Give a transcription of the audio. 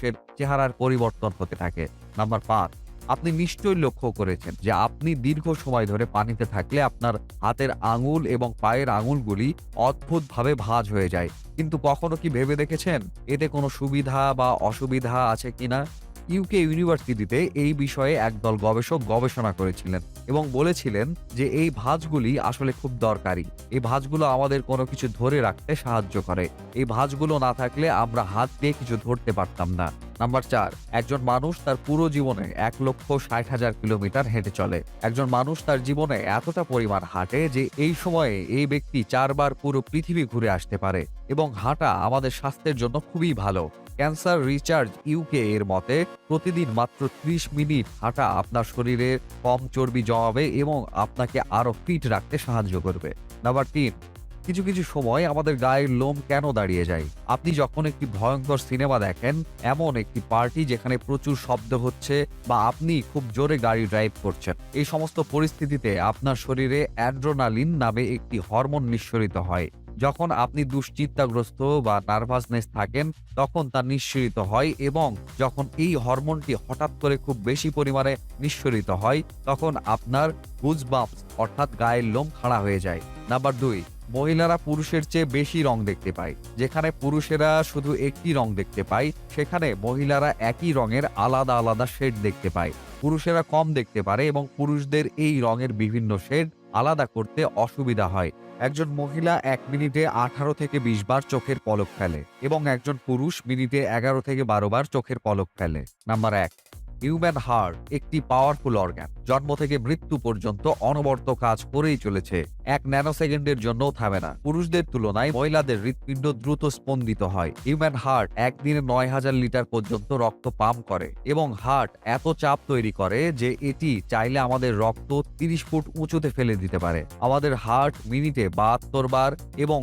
মানুষের চেহারার পরিবর্তন হতে থাকে। নাম্বার পাঁচ, আপনি নিশ্চয়ই লক্ষ্য করেছেন যে আপনি দীর্ঘ সময় ধরে পানিতে থাকলে আপনার হাতের আঙুল এবং পায়ের আঙুলগুলি অদ্ভুতভাবে ভাঁজ হয়ে যায়। কিন্তু কখনো কি ভেবে দেখেছেন? এতে কোনো সুবিধা বা অসুবিধা আছে কিনা? ইউকে ইউনিভার্সিটিতে এই বিষয়ে একদল গবেষক গবেষণা করেছিলেন এবং বলেছিলেন যে এই ভাঁজগুলি আসলে খুব দরকারি। এই ভাঁজগুলো আমাদের কোনো কিছু ধরে রাখতে সাহায্য করে। এই ভাঁজগুলো না থাকলে আমরা হাত দিয়ে কিছু ধরতে পারতাম না। নাম্বার চার, একজন মানুষ তার পুরো জীবনে এক লক্ষ ষাট হাজার কিলোমিটার হেঁটে চলে। একজন মানুষ তার জীবনে এতটা পরিমাণ হাঁটে যে এই সময়ে এই ব্যক্তি চারবার পুরো পৃথিবী ঘুরে আসতে পারে এবং হাঁটা আমাদের স্বাস্থ্যের জন্য খুবই ভালো। ক্যান্সার রিচার্জ ইউকে এর মতে, প্রতিদিন মাত্র ত্রিশ মিনিট হাঁটা আপনার শরীরে কম চর্বি জমাবে এবং আপনাকে আরও ফিট রাখতে সাহায্য করবে। নাম্বার তিন কিছু কিছু সময় আমাদের গায়ের লোম কেন দাঁড়িয়ে যায়? আপনি যখন একটি ভয়ঙ্কর সিনেমা দেখেন, এমন একটি পার্টি যেখানে প্রচুর শব্দ হচ্ছে বা আপনি খুব জোরে গাড়ি ড্রাইভ করছেন, এই সমস্ত পরিস্থিতিতে আপনার শরীরে অ্যাড্রোনালিন নামে একটি হরমোন নিঃসরিত হয়। যখন আপনি দুশ্চিন্তাগ্রস্ত বা নার্ভাসনেস থাকেন, তখন তা নিঃসরিত হয় এবং যখন এই হরমোনটি হঠাৎ করে খুব বেশি পরিমাণে নিঃসরিত হয়, তখন আপনার গুজবাম্পস অর্থাৎ গায়ের লোম খাড়া হয়ে যায়। নাম্বার দুই, মহিলারা পুরুষের চেয়ে বেশি রং দেখতে পায়। যেখানে পুরুষেরা শুধু একটি রং দেখতে পায়, সেখানে মহিলারা একই রঙের আলাদা আলাদা শেড দেখতে পায়। পুরুষেরা কম দেখতে পারে এবং পুরুষদের এই রঙের বিভিন্ন শেড আলাদা করতে অসুবিধা হয়। একজন মহিলা এক মিনিটে আঠারো থেকে বিশ বার চোখের পলক ফেলে এবং একজন পুরুষ মিনিটে এগারো থেকে বারো বার চোখের পলক ফেলে। নাম্বার এক। হিউম্যান হার্ট, একটি পাওয়ারফুল অর্গান, জন্ম থেকে মৃত্যু পর্যন্ত অনবর্ত কাজ করেই চলেছে। এক ন্যানো সেকেন্ডের জন্যও থামে না। পুরুষদের তুলনায় মহিলাদের হৃৎপিণ্ড দ্রুত স্পন্দিত হয়। হিউম্যান হার্ট একদিনে নয় হাজার লিটার পর্যন্ত রক্ত পাম্প করে এবং হার্ট এত চাপ তৈরি করে যে এটি চাইলে আমাদের রক্ত তিরিশ ফুট উঁচুতে ফেলে দিতে পারে। আমাদের হার্ট মিনিটে বাহাত্তর বার এবং